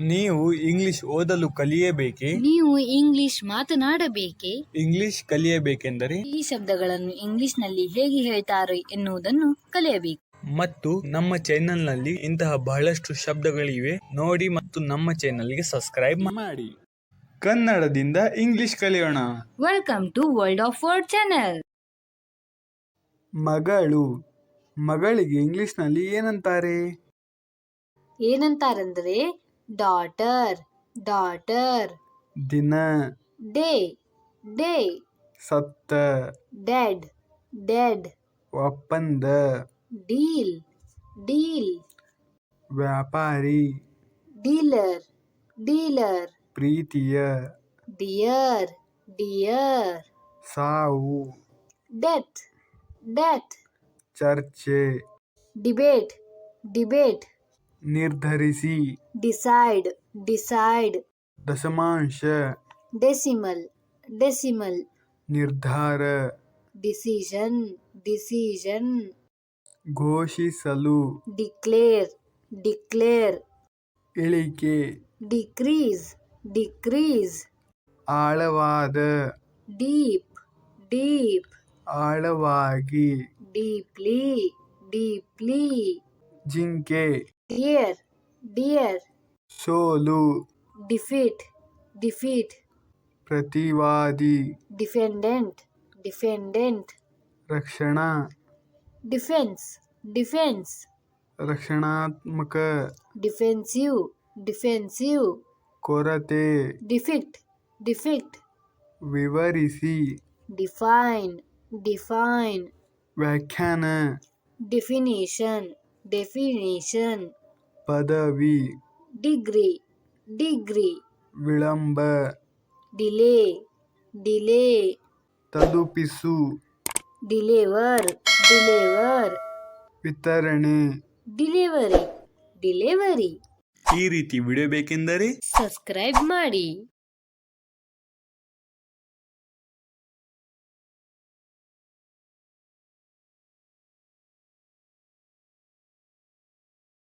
ನೀವು ಇಂಗ್ಲಿಷ್ ಓದಲು ಕಲಿಯಬೇಕೆ? ನೀವು ಇಂಗ್ಲಿಷ್ ಮಾತನಾಡಬೇಕೆ? ಇಂಗ್ಲಿಷ್ ಕಲಿಯಬೇಕೆಂದರೆ? ಈ ಶಬ್ದಗಳನ್ನು ಇಂಗ್ಲಿಷ್ನಲ್ಲಿ ಹೇಗೆ ಹೇಳ್ತಾರೆ ಎನ್ನುವುದನ್ನು ಕಲಿಯಬೇಕು. ಮತ್ತು ನಮ್ಮ ಚಾನೆಲ್ನಲ್ಲಿ ಇಂತಹ ಬಹಳಷ್ಟು ಶಬ್ದಗಳಿವೆ. ನೋಡಿ ಮತ್ತು ನಮ್ಮ ಚಾನೆಲ್ಗೆ ಸಬ್ಸ್ಕ್ರೈಬ್ ಮಾಡಿ. ಕನ್ನಡದಿಂದ ಇಂಗ್ಲಿಷ್ ಕಲಿಯೋಣ. Welcome to world of word channel ಮಗಳು. ಮಗಳಿಗೆ ಇಂಗ್ಲಿಷ್ನಲ್ಲಿ ಏನಂತಾರೆ? ಏನಂತಾರಂದ್ರೆ ಡಾಟರ್ ಡಾಟರ್ ದಿನ ಡೇ ಡೇ ಸತ್ತ ಡೆಡ್ ಡೆಡ್ ಒಪ್ಪಂದ ಡೀಲ್ ಡೀಲ್ ವ್ಯಾಪಾರಿ ಡೀಲರ್ ಡೀಲರ್ ಪ್ರೀತಿಯ ಡಿಯರ್ ಡಿಯರ್ ಸಾವು ಡೆತ್ ಡೆತ್ ಚರ್ಚೆ ಡಿಬೇಟ್ ಡಿಬೇಟ್ ನಿರ್ಧರಿಸಿ. Decide decide. ದಶಮಾಂಶ. Decimal decimal. ನಿರ್ಧಾರ. Decision decision. ಘೋಷಿಸಲು. Declare declare. ಇಳಿಕೆ. Decrease decrease. ಆಳವಾದ. Deep deep. ಆಳವಾಗಿ. Deeply deeply. ಜಿಂಕೆ ಡಿಯರ್ ಡಿಯರ್ ಸೋಲು ಡಿಫೀಟ್ ಡಿಫೀಟ್ ಪ್ರತಿವಾದಿ ಡಿಫೆಂಡೆಂಟ್ ಡಿಫೆಂಡೆಂಟ್ ರಕ್ಷಣಾ ಡಿಫೆನ್ಸ್ ಡಿಫೆನ್ಸ್ ರಕ್ಷಣಾತ್ಮಕ ಡಿಫೆನ್ಸಿವ್ ಡಿಫೆನ್ಸಿವ್ ಕೊರತೆ ಡಿಫಿಕ್ಟ್ ಡಿಫಿಕ್ಟ್ ವಿವರಿಸಿ ಡಿಫೈನ್ ಡಿಫೈನ್ ವ್ಯಾಖ್ಯಾನ ಡೆಫಿನಿಷನ್ ಡೆಫಿನಿಷನ್ ಪದವಿ. ಡಿಗ್ರಿ ಡಿಗ್ರಿ ವಿಳಂಬ. ಡಿಲೇ ಡಿಲೇ ತಲುಪಿಸು. ಡಿಲೆವರ್ ಡಿಲೆವರ್ ವಿತರಣೆ. ಡಿಲಿವರಿ ಡಿಲೆವರಿ ಈ ರೀತಿ ವಿಡಿಯೋ ಬೇಕೆಂದರೆ ಸಬ್ಸ್ಕ್ರೈಬ್ ಮಾಡಿ.